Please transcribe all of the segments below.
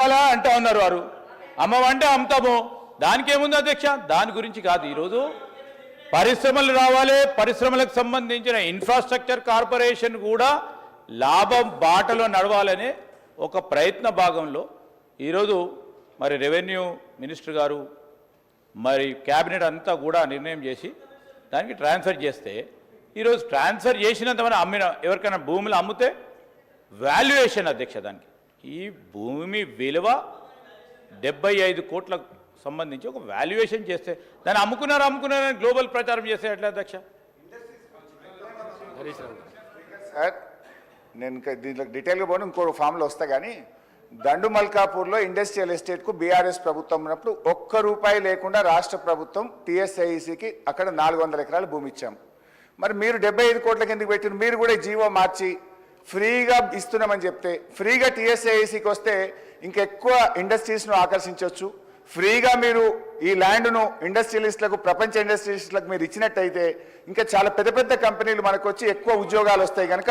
అలా అంటా ఉన్నారు వారు. అమ్మవంటే అమ్ముతాము దానికి ఏముంది అధ్యక్ష? దాని గురించి కాదు ఈరోజు. పరిశ్రమలు రావాలి. పరిశ్రమలకు సంబంధించిన ఇన్ఫ్రాస్ట్రక్చర్ కార్పొరేషన్ కూడా లాభం బాటలో నడవాలనే ఒక ప్రయత్న భాగంలో ఈరోజు మరి రెవెన్యూ మినిస్టర్ గారు మరి క్యాబినెట్ అంతా కూడా నిర్ణయం చేసి దానికి ట్రాన్స్ఫర్ చేస్తే ఈరోజు ట్రాన్స్ఫర్ చేసినంత మనం అమ్మిన ఎవరికైనా భూములు అమ్మితే వాల్యుయేషన్ అధ్యక్ష దానికి. ఈ భూమి విలువ డెబ్బై ఐదు కోట్లకు సంబంధించి ఒక వాల్యుయేషన్ చేస్తే దాన్ని అమ్ముకున్నారు అమ్ముకున్నారని గ్లోబల్ ప్రచారం చేస్తే ఎట్లా అధ్యక్ష? సార్ నేను దీంట్లో డీటెయిల్గా పోను ఇంకో ఫామ్లో వస్తా కానీ దండు మల్కాపూర్లో ఇండస్ట్రియల్ ఎస్టేట్కు బీఆర్ఎస్ ప్రభుత్వం ఉన్నప్పుడు ఒక్క రూపాయి లేకుండా రాష్ట్ర ప్రభుత్వం టీఎస్ఐసికి అక్కడ నాలుగు వందల ఎకరాల భూమి ఇచ్చాం. మరి మీరు డెబ్బై ఐదు కోట్లకి ఎందుకు పెట్టిన మీరు కూడా జీవో మార్చి ఫ్రీగా ఇస్తున్నామని చెప్తే ఫ్రీగా టీఎస్ఏఈసీకి వస్తే ఇంకెక్కువ ఇండస్ట్రీస్ను ఆకర్షించవచ్చు ఫ్రీగా మీరు ఈ ల్యాండ్ను ఇండస్ట్రియలిస్టులకు ప్రపంచ ఇండస్ట్రియలిస్టులకు మీరు ఇచ్చినట్టయితే ఇంకా చాలా పెద్ద పెద్ద కంపెనీలు మనకు వచ్చి ఎక్కువ ఉద్యోగాలు వస్తాయి కనుక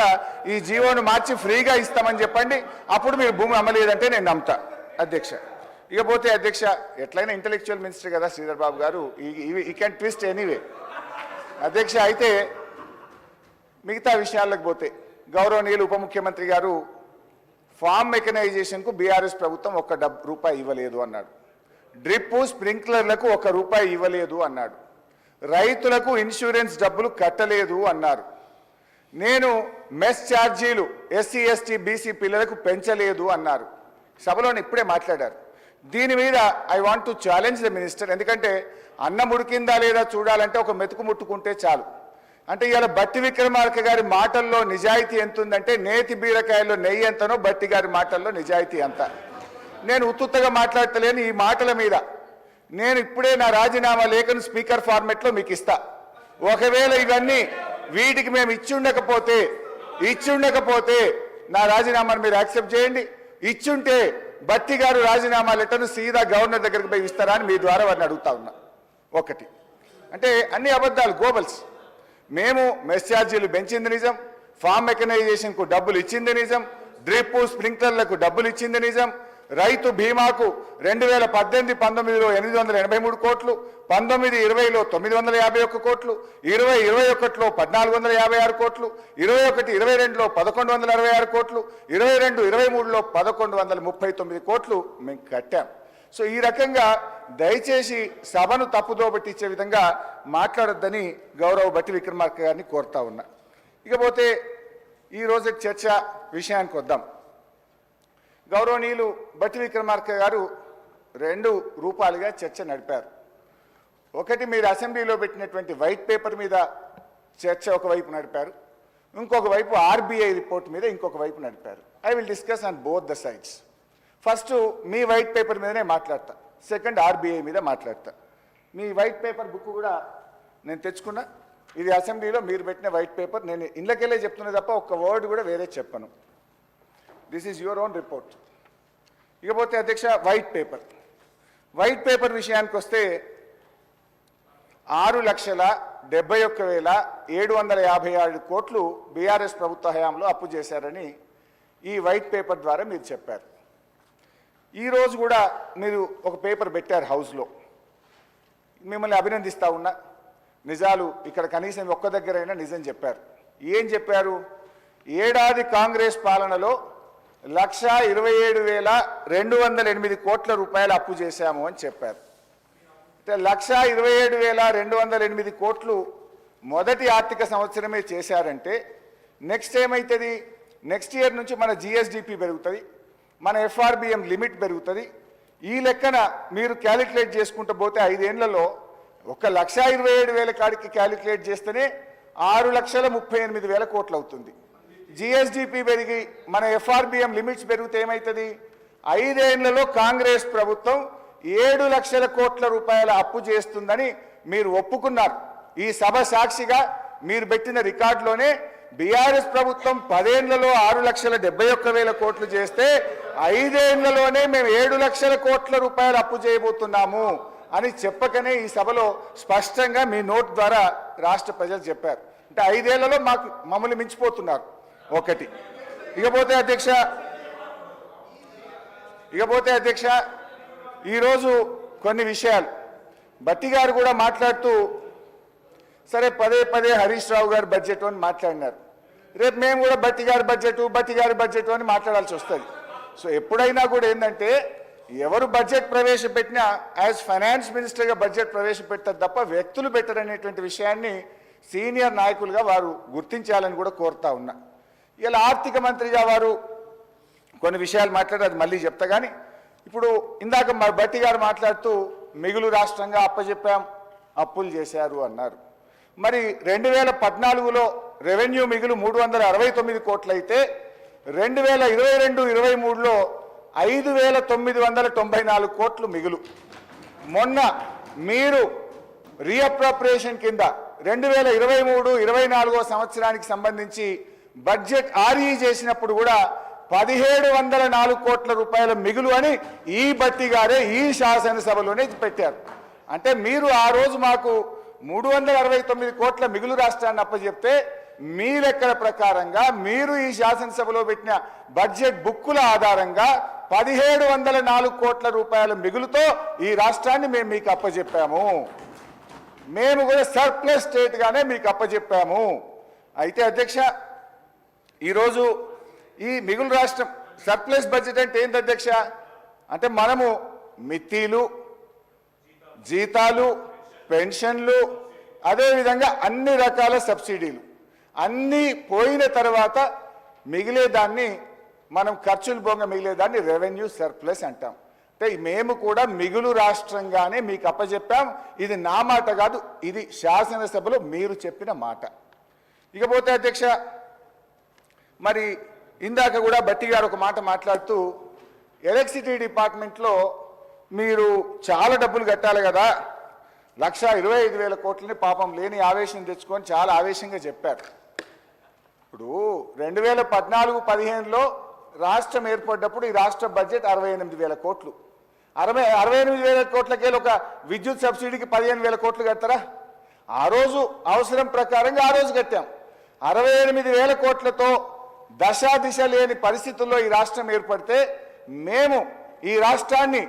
ఈ జీవోను మార్చి ఫ్రీగా ఇస్తామని చెప్పండి. అప్పుడు మీరు భూమి అమ్మలేదంటే నేను నమ్ముతా. అధ్యక్ష. ఇకపోతే అధ్యక్ష ఎట్లయినా ఇంటలెక్చువల్ మినిస్టర్ కదా శ్రీధర్ బాబు గారు? ఈ క్యాన్ ట్విస్ట్ ఎనీవే. అధ్యక్ష అయితే మిగతా విషయాలకు పోతే గౌరవనీయులు ఉప ముఖ్యమంత్రి గారు ఫామ్ మెకనైజేషన్కు బీఆర్ఎస్ ప్రభుత్వం ఒక్క డబ్ రూపాయి ఇవ్వలేదు అన్నాడు. డ్రిప్ స్ప్రింక్లర్లకు ఒక రూపాయి ఇవ్వలేదు అన్నాడు. రైతులకు ఇన్సూరెన్స్ డబ్బులు కట్టలేదు అన్నారు. నేను మెస్ ఛార్జీలు ఎస్సీ ఎస్టీ బీసీ పిల్లలకు పెంచలేదు అన్నారు. సభలోని ఇప్పుడే మాట్లాడారు. దీని మీద I want to challenge the minister. ఎందుకంటే అన్నం ఉడికిందా లేదా చూడాలంటే ఒక మెతుకు ముట్టుకుంటే చాలు. అంటే ఇవాళ బట్టి విక్రమార్క గారి మాటల్లో నిజాయితీ ఎంత ఉందంటే నేతి బీరకాయలో నెయ్యి ఎంతనో బట్టి గారి మాటల్లో నిజాయితీ ఎంత నేను ఉత్తుత్తగా మాట్లాడతలేను ఈ మాటల మీద. నేను ఇప్పుడే నా రాజీనామా లేఖను స్పీకర్ ఫార్మెట్లో మీకు ఇస్తా. ఒకవేళ ఇవన్నీ వీటికి మేము ఇచ్చుండకపోతే ఇచ్చుండకపోతే నా రాజీనామాను మీరు యాక్సెప్ట్ చేయండి. ఇచ్చుంటే బట్టి గారు రాజీనామా లెటర్ను సీదా గవర్నర్ దగ్గరికి పోయి ఇస్తారా అని మీ ద్వారా వారిని అడుగుతా ఉన్నా. ఒకటి. అంటే అన్ని అబద్ధాలు గోబల్స్. మేము మెస్ ఛార్జీలు పెంచింది నిజం ఫామ్ మెకనైజేషన్కు డబ్బులు ఇచ్చింది నిజం డ్రిప్ స్ప్రింక్లర్లకు డబ్బులు ఇచ్చింది నిజం. రైతు బీమాకు రెండు వేల పద్దెనిమిది పంతొమ్మిదిలో ఎనిమిది వందల ఎనభై మూడు కోట్లు పంతొమ్మిది ఇరవైలో తొమ్మిది వందల యాభై ఒక్క కోట్లు ఇరవై ఇరవై ఒకటిలో పద్నాలుగు వందల యాభై ఆరు కోట్లు ఇరవై ఒకటి ఇరవై రెండులో పదకొండు వందల అరవై ఆరు కోట్లు ఇరవై రెండు ఇరవై మూడులో పదకొండు వందల ముప్పై తొమ్మిది కోట్లు మేము కట్టాం. సో ఈ రకంగా దయచేసి సభను తప్పుదో పట్టించే విధంగా మాట్లాడొద్దని గౌరవ భట్టి విక్రమార్క గారిని కోరుతా ఉన్నా. ఇకపోతే ఈ చర్చ విషయానికి వద్దాం. గౌరవనీయులు భట్టి విక్రమార్క గారు రెండు రూపాలుగా చర్చ నడిపారు. ఒకటి మీరు అసెంబ్లీలో పెట్టినటువంటి వైట్ పేపర్ మీద చర్చ ఒకవైపు నడిపారు. ఇంకొక వైపు ఆర్బీఐ రిపోర్ట్ మీద ఇంకొక వైపు నడిపారు. I will discuss on both the sides. First me white paper మీదనే మాట్లాడతా. సెకండ్ ఆర్బీఐ మీద మాట్లాడతా. మీ వైట్ పేపర్ బుక్ కూడా నేను తెచ్చుకున్నా. ఇది అసెంబ్లీలో మీరు పెట్టిన వైట్ పేపర్. నేను ఇళ్ళకెళ్ళే చెప్తున్నా తప్ప ఒక్క వర్డ్ కూడా వేరే చెప్పను. This is your own report ఇకపోతే అధ్యక్ష వైట్ పేపర్. వైట్ పేపర్ విషయానికి వస్తే ఆరు లక్షల డెబ్బై ఒక్క వేల ఏడు వందల యాభై ఆరు కోట్లు బీఆర్ఎస్ ప్రభుత్వ హయాంలో అప్పు చేశారని ఈ వైట్ పేపర్ ద్వారా మీరు చెప్పారు. ఈరోజు కూడా మీరు ఒక పేపర్ పెట్టారు హౌస్లో. మిమ్మల్ని అభినందిస్తూ ఉన్నా. నిజాలు ఇక్కడ కనీసం ఒక్క దగ్గరైనా నిజం చెప్పారు. ఏం చెప్పారు? ఏడాది కాంగ్రెస్ పాలనలో లక్ష ఇరవై ఏడు వేల రెండు వందల ఎనిమిది కోట్ల రూపాయలు అప్పు చేశాము అని చెప్పారు. అంటే లక్ష ఇరవై ఏడు వేల రెండు వందల ఎనిమిది కోట్లు మొదటి ఆర్థిక సంవత్సరమే చేశారంటే నెక్స్ట్ ఏమవుతుంది నెక్స్ట్ ఇయర్ నుంచి మన జిఎస్డిపి పెరుగుతుంది. మన ఎఫ్ఆర్బిఎం లిమిట్ పెరుగుతుంది. ఈ లెక్కన మీరు క్యాలిక్యులేట్ చేసుకుంటూ పోతే ఐదేళ్ళలో ఒక లక్ష ఇరవై ఏడు వేల కాడికి క్యాలిక్యులేట్ చేస్తేనే ఆరు లక్షల ముప్పై ఎనిమిది వేల కోట్లు అవుతుంది. జిఎస్డిపి పెరిగి మన ఎఫ్ఆర్బిఎం లిమిట్స్ పెరిగితే ఏమవుతుంది ఐదేళ్ళలో కాంగ్రెస్ ప్రభుత్వం ఏడు లక్షల కోట్ల రూపాయల అప్పు చేస్తుందని మీరు ఒప్పుకున్నారు. ఈ సభ సాక్షిగా మీరు పెట్టిన రికార్డులోనే బీఆర్ఎస్ ప్రభుత్వం పదేళ్ళలో ఆరు లక్షల డెబ్బై ఒక్క వేల కోట్లు చేస్తే ఐదేళ్ళలోనే మేము ఏడు లక్షల కోట్ల రూపాయలు అప్పు చేయబోతున్నాము అని చెప్పకనే ఈ సభలో స్పష్టంగా మీ నోట్ ద్వారా రాష్ట్ర ప్రజలు చెప్పారు. అంటే ఐదేళ్ళలో మాకు మమ్మల్ని మించిపోతున్నారు ఒకటి. ఇకపోతే అధ్యక్ష ఇకపోతే అధ్యక్ష ఈరోజు కొన్ని విషయాలు. బట్టి గారు కూడా మాట్లాడుతూ సరే పదే పదే హరీష్ రావు గారి బడ్జెట్ అని మాట్లాడినారు. రేపు మేము కూడా బట్టి గారి బడ్జెట్ బట్టి గారి బడ్జెట్ అని మాట్లాడాల్సి వస్తుంది. సో ఎప్పుడైనా కూడా ఏంటంటే ఎవరు బడ్జెట్ ప్రవేశపెట్టినా యాజ్ ఫైనాన్స్ మినిస్టర్గా బడ్జెట్ ప్రవేశపెట్టారు తప్ప వ్యక్తులు పెట్టరనేటువంటి విషయాన్ని సీనియర్ నాయకులుగా వారు గుర్తించాలని కూడా కోరుతా ఉన్నా. ఇలా ఆర్థిక మంత్రిగా వారు కొన్ని విషయాలు మాట్లాడి అది మళ్ళీ చెప్తా కానీ ఇప్పుడు ఇందాక మా బట్టి గారు మాట్లాడుతూ మిగులు రాష్ట్రంగా అప్పచెప్పాం అప్పులు చేశారు అన్నారు. మరి రెండు వేల పద్నాలుగులో రెవెన్యూ మిగులు మూడు వందల అరవై తొమ్మిది కోట్లయితే రెండు వేల ఇరవై రెండు ఇరవై మూడులో ఐదు వేల తొమ్మిది వందల తొంభై నాలుగు కోట్లు మిగులు. మొన్న మీరు రీఅప్రాప్రియేషన్ కింద రెండు వేల ఇరవై మూడు ఇరవై నాలుగో సంవత్సరానికి సంబంధించి బడ్జెట్ ఆర్ఈ చేసినప్పుడు కూడా పదిహేడు వందల నాలుగు కోట్ల రూపాయల మిగులు అని ఈ బట్టి గారే ఈ శాసనసభలోనే పెట్టారు. అంటే మీరు ఆ రోజు మాకు మూడు వందల అరవై తొమ్మిది కోట్ల మిగులు రాష్ట్రాన్ని అప్పచెప్తే మీ లెక్కల ప్రకారంగా మీరు ఈ శాసనసభలో పెట్టిన బడ్జెట్ బుక్కుల ఆధారంగా పదిహేడు వందల నాలుగు కోట్ల రూపాయల మిగులుతో ఈ రాష్ట్రాన్ని మేము మీకు అప్పచెప్పాము మేము కూడా సర్ప్లస్ స్టేట్గానే మీకు అప్పచెప్పాము అయితే అధ్యక్ష ఈరోజు ఈ మిగులు రాష్ట్రం సర్ప్లస్ బడ్జెట్ అంటే ఏంటి అధ్యక్ష? అంటే మనము మిత్తీలు జీతాలు పెన్షన్లు అదేవిధంగా అన్ని రకాల సబ్సిడీలు. అన్నీ పోయిన తర్వాత మిగిలేదాన్ని మనం ఖర్చులు బొంగ మిగిలేదాన్ని రెవెన్యూ సర్ప్లస్ అంటాం. అంటే మేము కూడా మిగులు రాష్ట్రంగానే మీకు అప్పచెప్పాం ఇది నా మాట కాదు ఇది శాసనసభలో మీరు చెప్పిన మాట. ఇకపోతే అధ్యక్ష మరి ఇందాక కూడా బట్టి గారు ఒక మాట మాట్లాడుతూ ఎలక్ట్రిసిటీ డిపార్ట్మెంట్లో మీరు చాలా డబ్బులు కట్టాలి కదా లక్ష ఇరవై ఐదు వేల కోట్లని పాపం లేని ఆవేశం తెచ్చుకొని చాలా ఆవేశంగా చెప్పారు. ఇప్పుడు రెండు వేల పద్నాలుగు పదిహేనులో రాష్ట్రం ఏర్పడ్డప్పుడు ఈ రాష్ట్ర బడ్జెట్ అరవై ఎనిమిది వేల కోట్లు. అరవై అరవై ఎనిమిది వేల కోట్లకే ఒక విద్యుత్ సబ్సిడీకి పదిహేను వేల కోట్లు కడతారా? ఆ రోజు అవసరం ప్రకారంగా ఆ రోజు కట్టాం. అరవై ఎనిమిది వేల కోట్లతో దశాదిశ లేని పరిస్థితుల్లో ఈ రాష్ట్రం ఏర్పడితే మేము ఈ రాష్ట్రాన్ని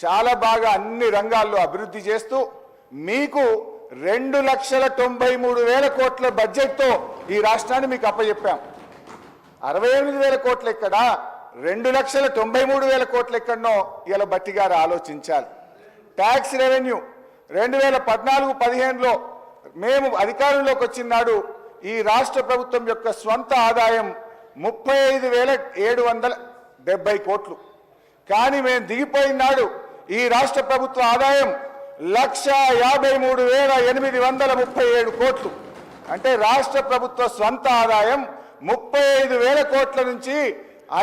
చాలా బాగా అన్ని రంగాల్లో అభివృద్ధి చేస్తూ మీకు రెండు లక్షల తొంభై మూడు వేల కోట్ల బడ్జెట్తో ఈ రాష్ట్రాన్ని మీకు అప్పచెప్పాం అరవై ఎనిమిది వేల కోట్లు ఎక్కడ? రెండు లక్షల తొంభై మూడు వేల కోట్లు ఎక్కడనో ఇలా బట్టి గారు ఆలోచించాలి. ట్యాక్స్ రెవెన్యూ రెండు వేల పద్నాలుగు పదిహేనులో మేము అధికారంలోకి వచ్చినాడు ఈ రాష్ట్ర ప్రభుత్వం యొక్క స్వంత ఆదాయం ముప్పై ఐదు వేల ఏడు వందల డెబ్బై కోట్లు. కానీ మేము దిగిపోయినాడు ఈ రాష్ట్ర ప్రభుత్వ ఆదాయం లక్ష యాభై మూడు వేల ఎనిమిది వందల ముప్పై ఏడు కోట్లు. అంటే రాష్ట్ర ప్రభుత్వ స్వంత ఆదాయం ముప్పై ఐదు వేల కోట్ల నుంచి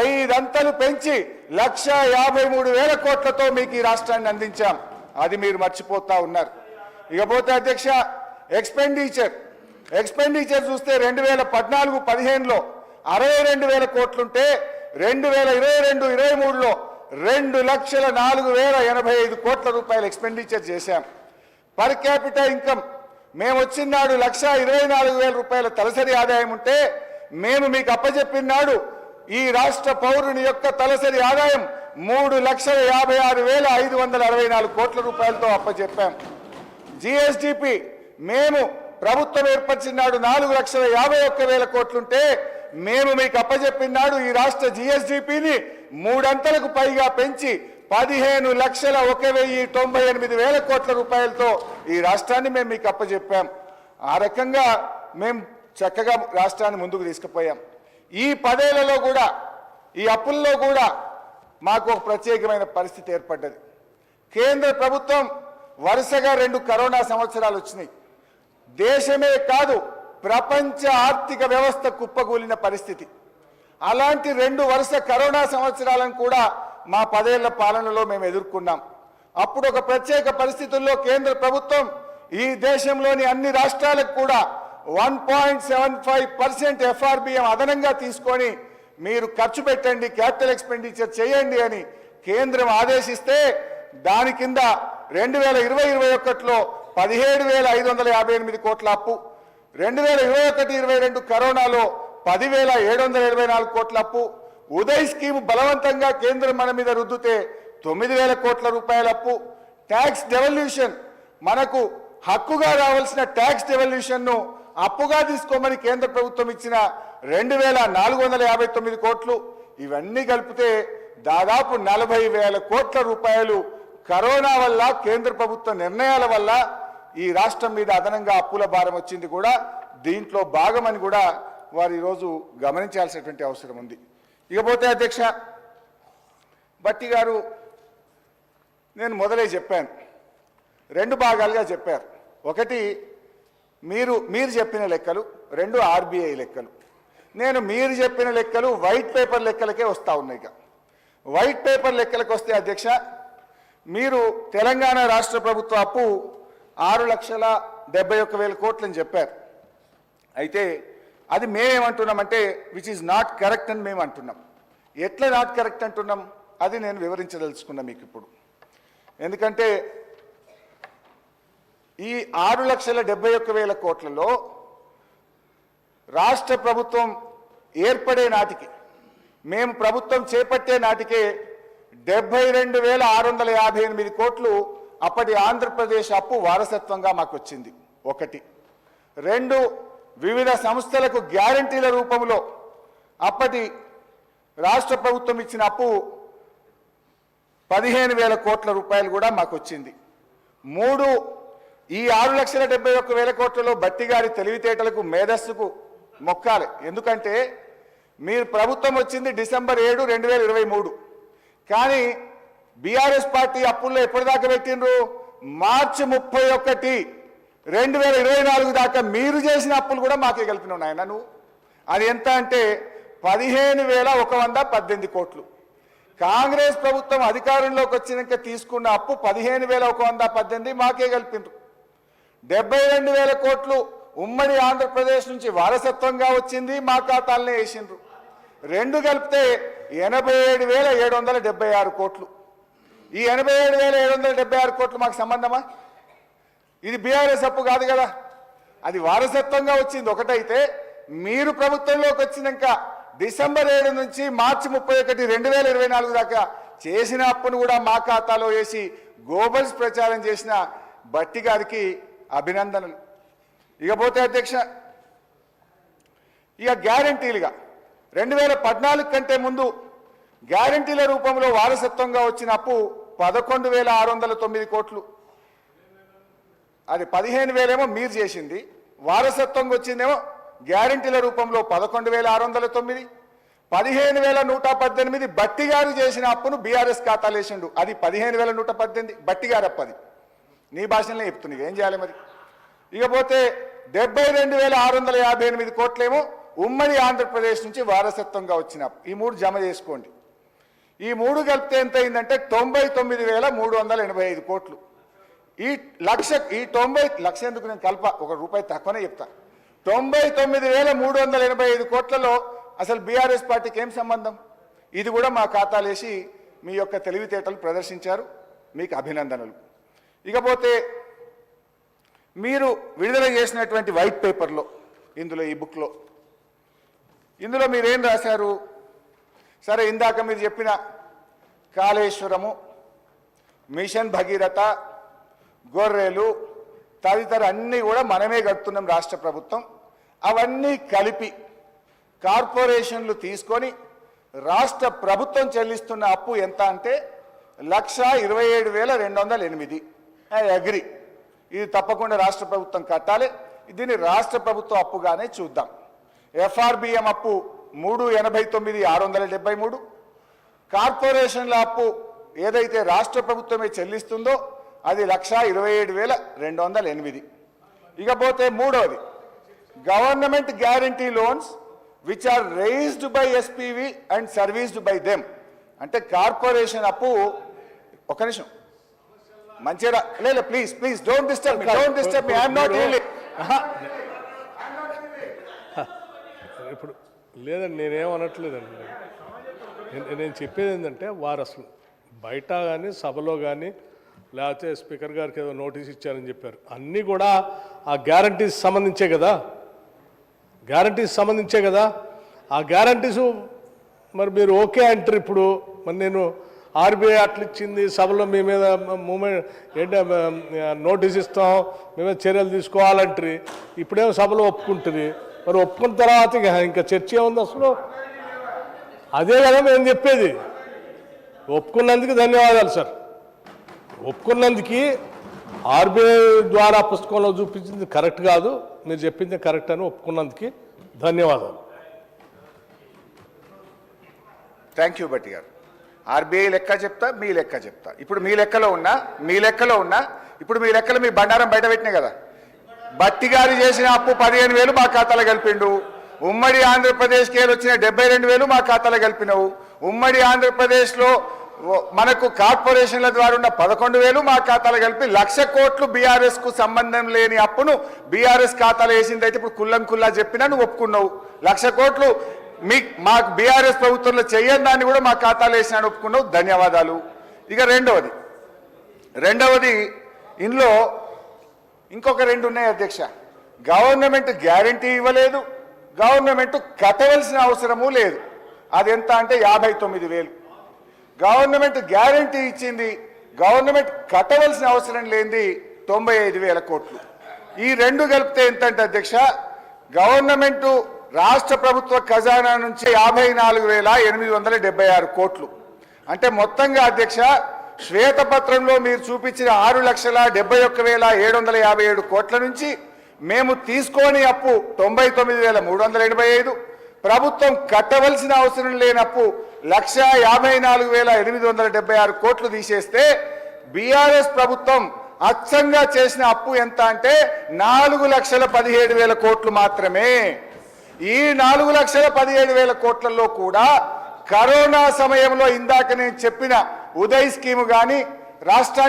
ఐదంతలు పెంచి లక్ష యాభై మూడు వేల కోట్లతో మీకు ఈ రాష్ట్రాన్ని అందించాం. అది మీరు మర్చిపోతా ఉన్నారు. ఇకపోతే అధ్యక్ష ఎక్స్పెండిచర్ ఎక్స్పెండిచర్ చూస్తే రెండు వేల పద్నాలుగు పదిహేనులో అరవై రెండు వేల కోట్లుంటే రెండు వేల ఇరవై రెండు ఇరవై మూడులో రెండు లక్షల నాలుగు వేల ఎనభై ఐదు కోట్ల రూపాయలు ఎక్స్పెండిచర్ చేశాం. పర్ క్యాపిటల్ ఇన్కమ్ మేము వచ్చిన నాడు లక్ష ఇరవై నాలుగు వేల రూపాయల తలసరి ఆదాయం ఉంటే మేము మీకు అప్పచెప్పిన నాడు ఈ రాష్ట్ర పౌరుని యొక్క తలసరి ఆదాయం మూడు లక్షల యాభై ఆరు వేల ఐదు వందల అరవై నాలుగు కోట్ల రూపాయలతో అప్పచెప్పాం జిఎస్డిపి మేము ప్రభుత్వం ఏర్పరిచినాడు నాలుగు లక్షల యాభై ఒక్క వేల కోట్లుంటే మేము మీకు అప్పచెప్పినాడు ఈ రాష్ట్ర జిఎస్డిపిని మూడంతలకు పైగా పెంచి పదిహేను లక్షల ఒక వెయ్యి తొంభై ఎనిమిది వేల కోట్ల రూపాయలతో ఈ రాష్ట్రాన్ని మేము మీకు అప్పచెప్పాం ఆ రకంగా మేము చక్కగా రాష్ట్రాన్ని ముందుకు తీసుకుపోయాం. ఈ పదేళ్ళలో కూడా ఈ అప్పుల్లో కూడా మాకు ఒక ప్రత్యేకమైన పరిస్థితి ఏర్పడ్డది. కేంద్ర ప్రభుత్వం వరుసగా రెండు కరోనా సంవత్సరాలు వచ్చినాయి. దేశమే కాదు ప్రపంచ ఆర్థిక వ్యవస్థ కుప్పకూలిన పరిస్థితి. అలాంటి రెండు వరుస కరోనా సంవత్సరాలను కూడా మా పదేళ్ళ పాలనలో మేము ఎదుర్కొన్నాం. అప్పుడు ఒక ప్రత్యేక పరిస్థితుల్లో కేంద్ర ప్రభుత్వం ఈ దేశంలోని అన్ని రాష్ట్రాలకు కూడా one point seven five percent FRBM అదనంగా తీసుకొని మీరు ఖర్చు పెట్టండి క్యాపిటల్ ఎక్స్పెండిచర్ చేయండి అని కేంద్రం ఆదేశిస్తే దాని కింద రెండు వేల ఇరవై ఇరవై ఒకటిలో పదిహేడు వేల ఐదు వందల యాభై ఎనిమిది కోట్ల అప్పు రెండు వేల ఇరవై ఒకటి ఇరవై రెండు కరోనాలో పదివేల ఏడు వందల ఇరవై నాలుగు కోట్ల అప్పు. ఉదయ్ స్కీమ్ బలవంతంగా కేంద్రం మన మీద రుద్దుతే తొమ్మిది వేల కోట్ల రూపాయల అప్పు. Tax devolution. మనకు హక్కుగా రావాల్సిన ట్యాక్స్ డెవల్యూషన్ను అప్పుగా తీసుకోమని కేంద్ర ప్రభుత్వం ఇచ్చిన రెండు వేల నాలుగు వందల యాభై తొమ్మిది కోట్లు. ఇవన్నీ కలిపితే దాదాపు నలభై వేల కోట్ల రూపాయలు కరోనా వల్ల కేంద్ర ప్రభుత్వ నిర్ణయాల వల్ల ఈ రాష్ట్రం మీద అదనంగా అప్పుల భారం వచ్చింది కూడా. దీంట్లో భాగమని కూడా వారు ఈరోజు గమనించాల్సినటువంటి అవసరం ఉంది. ఇకపోతే అధ్యక్ష బట్టి గారు నేను మొదలై చెప్పాను. రెండు భాగాలుగా చెప్పారు. ఒకటి మీరు మీరు చెప్పిన లెక్కలు రెండు ఆర్బీఐ లెక్కలు. నేను మీరు చెప్పిన లెక్కలు వైట్ పేపర్ లెక్కలకే వస్తూ ఉన్నాయి ఇక. వైట్ పేపర్ లెక్కలకు వస్తే అధ్యక్ష మీరు తెలంగాణ రాష్ట్ర ప్రభుత్వ అప్పు ఆరు లక్షల డెబ్బై ఒక్క వేల కోట్లని చెప్పారు. అయితే అది మేమేమంటున్నామంటే విచ్ ఈజ్ నాట్ కరెక్ట్ అని మేము అంటున్నాం ఎట్లా నాట్ కరెక్ట్ అంటున్నాం? అది నేను వివరించదలుచుకున్నా మీకు ఇప్పుడు ఎందుకంటే ఈ ఆరు లక్షల డెబ్బై ఒక్క వేల కోట్లలో రాష్ట్ర ప్రభుత్వం ఏర్పడే నాటికి మేము ప్రభుత్వం చేపట్టే నాటికే డెబ్బై రెండు వేల ఆరు వందల యాభై ఎనిమిది కోట్లు అప్పటి ఆంధ్రప్రదేశ్ అప్పు వారసత్వంగా మాకు వచ్చింది ఒకటి. రెండు వివిధ సంస్థలకు గ్యారంటీల రూపంలో అప్పటి రాష్ట్ర ప్రభుత్వం ఇచ్చిన అప్పు పదిహేను వేల కోట్ల రూపాయలు కూడా మాకు వచ్చింది మూడు ఈ ఆరు లక్షల డెబ్బై ఒక్క వేల కోట్లలో బట్టి గారి తెలివితేటలకు మేధస్సుకు మొక్కాలి. ఎందుకంటే మీరు ప్రభుత్వం వచ్చింది డిసెంబర్ ఏడు రెండు వేల ఇరవై మూడు. కానీ బీఆర్ఎస్ పార్టీ అప్పుల్లో ఎప్పటిదాకా పెట్టిండ్రు? మార్చి ముప్పై ఒకటి. రెండు వేల ఇరవై నాలుగు దాకా మీరు చేసిన అప్పులు కూడా మాకే కలిపిన నాయన నువ్వు. అది ఎంత అంటే పదిహేను వేల ఒక వంద పద్దెనిమిది కోట్లు. కాంగ్రెస్ ప్రభుత్వం అధికారంలోకి వచ్చినాక తీసుకున్న అప్పు పదిహేను వేల ఒక వంద పద్దెనిమిది మాకే కలిపిండ్రు. డెబ్బై రెండు వేల కోట్లు ఉమ్మడి ఆంధ్రప్రదేశ్ నుంచి వారసత్వంగా వచ్చింది మా ఖాతాలనే వేసిండ్రు. రెండు కలిపితే ఎనభై ఏడు వేల ఏడు వందల డెబ్బై ఆరు కోట్లు. ఈ ఎనభై ఏడు వేల ఏడు వందల డెబ్బై ఆరు కోట్లు మాకు సంబంధమా? ఇది బీఆర్ఎస్ అప్పు కాదు కదా. అది వారసత్వంగా వచ్చింది ఒకటైతే మీరు ప్రభుత్వంలోకి వచ్చినాక డిసెంబర్ ఏడు నుంచి మార్చి ముప్పై ఒకటి రెండు వేల ఇరవై నాలుగు దాకా చేసిన అప్పును కూడా మా ఖాతాలో వేసి గోబల్స్ ప్రచారం చేసిన బట్టి గారికి అభినందనలు. ఇకపోతే అధ్యక్ష ఇక గ్యారంటీలుగా రెండు వేల పద్నాలుగు కంటే ముందు గ్యారంటీల రూపంలో వారసత్వంగా వచ్చిన అప్పు పదకొండు వేల ఆరు వందల తొమ్మిది కోట్లు. అది పదిహేను వేలేమో మీరు చేసింది వారసత్వంగా వచ్చిందేమో గ్యారంటీల రూపంలో పదకొండు వేల ఆరు వందల తొమ్మిది పదిహేను వేల నూట పద్దెనిమిది బట్టి గారు చేసిన అప్పును బీఆర్ఎస్ ఖాతాలు వేసిండు అది పదిహేను వేల నూట పద్దెనిమిది బట్టి గారు అప్పు అది నీ భాషలో చెప్తుంది ఏం చేయాలి మరి? ఇకపోతే డెబ్బై రెండు వేల ఆరు వందల యాభై ఎనిమిది కోట్లేమో ఉమ్మడి ఆంధ్రప్రదేశ్ నుంచి వారసత్వంగా వచ్చిన ఈ మూడు జమ చేసుకోండి. ఈ మూడు కలిపితే ఎంత అయిందంటే తొంభై తొమ్మిది వేల మూడు వందల ఎనభై ఐదు కోట్లు. ఈ లక్ష ఈ తొంభై లక్ష ఎందుకు నేను కలప ఒక రూపాయి తక్కువనే చెప్తా. తొంభై తొమ్మిది వేల మూడు వందల ఎనభై ఐదు కోట్లలో అసలు బీఆర్ఎస్ పార్టీకి ఏం సంబంధం? ఇది కూడా మా ఖాతాలేసి మీ యొక్క తెలివితేటలు ప్రదర్శించారు. మీకు అభినందనలు. ఇకపోతే మీరు విడుదల చేసినటువంటి వైట్ పేపర్లో ఇందులో ఈ బుక్లో ఇందులో మీరేం రాశారు? సరే ఇందాక మీరు చెప్పిన కాళేశ్వరము మిషన్ భగీరథ గొర్రెలు తదితర అన్నీ కూడా మనమే కడుతున్నాం రాష్ట్ర ప్రభుత్వం. అవన్నీ కలిపి కార్పొరేషన్లు తీసుకొని రాష్ట్ర ప్రభుత్వం చెల్లిస్తున్న అప్పు ఎంత అంటే లక్ష ఇరవై ఏడు వేల రెండు వందల ఎనిమిది. I agree. ఇది తప్పకుండా రాష్ట్ర ప్రభుత్వం కట్టాలి. దీన్ని రాష్ట్ర ప్రభుత్వ అప్పుగానే చూద్దాం. ఎఫ్ఆర్బిఎం అప్పు మూడు ఎనభై తొమ్మిది ఆరు వందల డెబ్బై మూడు. కార్పొరేషన్ల అప్పు ఏదైతే రాష్ట్ర ప్రభుత్వమే చెల్లిస్తుందో అది లక్ష ఇరవై ఏడు వేల రెండు వందల ఎనిమిది. ఇకపోతే మూడవది government guarantee loans which are raised by SPV and serviced by them అంటే కార్పొరేషన్ అప్పు ఒక నిమిషం. మంచిగా లేదు please please don't disturb don't disturb I'm not ఇప్పుడు లేదండి నేనేమనట్లేదండి నేను నేను చెప్పేది ఏంటంటే వారు అసలు బయట కానీ సభలో కానీ లేకపోతే స్పీకర్ గారికి ఏదో నోటీస్ ఇచ్చారని చెప్పారు. అన్నీ కూడా ఆ గ్యారంటీస్ సంబంధించే కదా? గ్యారంటీస్ సంబంధించే కదా? ఆ గ్యారంటీస్ మరి మీరు ఓకే అంటారు ఇప్పుడు? మరి నేను ఆర్బీఐ అట్లా ఇచ్చింది సభలో మీ మీద మూమెంట్ ఏంటి నోటీస్ ఇస్తాం మీ మీద చర్యలు తీసుకోవాలంటారు. ఇప్పుడేమో సభలో ఒప్పుకుంటుంది. మరి ఒప్పుకున్న తర్వాత ఇక ఇంకా చర్చ ఏముంది అసలు? అదే కదా మేము చెప్పేది. ఒప్పుకున్నందుకు ధన్యవాదాలు సార్. ఒప్పుకున్నందుకు ఆర్బీఐ ద్వారా పుస్తకంలో చూపించింది కరెక్ట్ కాదు. మీరు చెప్పింది కరెక్ట్ అని ఒప్పుకున్నందుకు ధన్యవాదాలు. థ్యాంక్ యూ భట్టి గారు. ఆర్బీఐ లెక్క చెప్తా మీ లెక్క చెప్తా. ఇప్పుడు మీ లెక్కలో ఉన్నా మీ లెక్కలో ఉన్నా ఇప్పుడు మీ లెక్కలో మీ బండారం బయట పెట్టినాయి కదా. బట్టి గారు చేసిన అప్పు పదిహేను వేలు మా ఖాతాలో కలిపిండు. ఉమ్మడి ఆంధ్రప్రదేశ్కి వచ్చిన డెబ్బై రెండు వేలు మా ఖాతాలో కలిపినవు. ఉమ్మడి ఆంధ్రప్రదేశ్లో మనకు కార్పొరేషన్ల ద్వారా ఉన్న పదకొండు వేలు మా ఖాతాలో కలిపి లక్ష కోట్లు బీఆర్ఎస్కు సంబంధం లేని అప్పును బీఆర్ఎస్ ఖాతాలో వేసింది అయితే ఇప్పుడు కుల్లం కుల్లా చెప్పినా నువ్వు ఒప్పుకున్నావు. లక్ష కోట్లు మీ మాకు బీఆర్ఎస్ ప్రభుత్వంలో చేయని దాన్ని కూడా మా ఖాతాలో వేసినాను ఒప్పుకున్నావు. ధన్యవాదాలు. ఇక రెండవది. రెండవది ఇందులో ఇంకొక రెండు ఉన్నాయి అధ్యక్ష. గవర్నమెంట్ గ్యారంటీ ఇవ్వలేదు. గవర్నమెంట్ కట్టవలసిన అవసరము లేదు. అది ఎంత అంటే యాభై తొమ్మిది వేలు. గవర్నమెంట్ గ్యారంటీ ఇచ్చింది. గవర్నమెంట్ కట్టవలసిన అవసరం లేనిది తొంభై ఐదు వేల కోట్లు. ఈ రెండు కలిపితే ఎంతంటే అధ్యక్ష? గవర్నమెంట్ రాష్ట్ర ప్రభుత్వ ఖజానా నుంచి యాభై నాలుగు వేల ఎనిమిది వందల డెబ్బై ఆరు కోట్లు. అంటే మొత్తంగా అధ్యక్ష శ్వేతపత్రంలో మీరు చూపించిన ఆరు లక్షల డెబ్బై ఒక్క వేల ఏడు వందల యాభై ఏడు కోట్ల నుంచి మేము తీసుకోని అప్పు తొంభై తొమ్మిది వేల మూడు వందల ఎనభై ఐదు ప్రభుత్వం కట్టవలసిన అవసరం లేనప్పు లక్ష యాభై నాలుగు వేల ఎనిమిది వందల డెబ్బై ఆరు కోట్లు తీసేస్తే బీఆర్ఎస్ ప్రభుత్వం అచ్చంగా చేసిన అప్పు ఎంత అంటే నాలుగు లక్షల పదిహేడు వేల కోట్లు మాత్రమే. ఈ నాలుగు లక్షల పదిహేడు వేల కోట్లలో కూడా కరోనా సమయంలో ఇందాక నేను చెప్పిన ఉదయ్ స్కీము కానీ రాష్ట్రానికి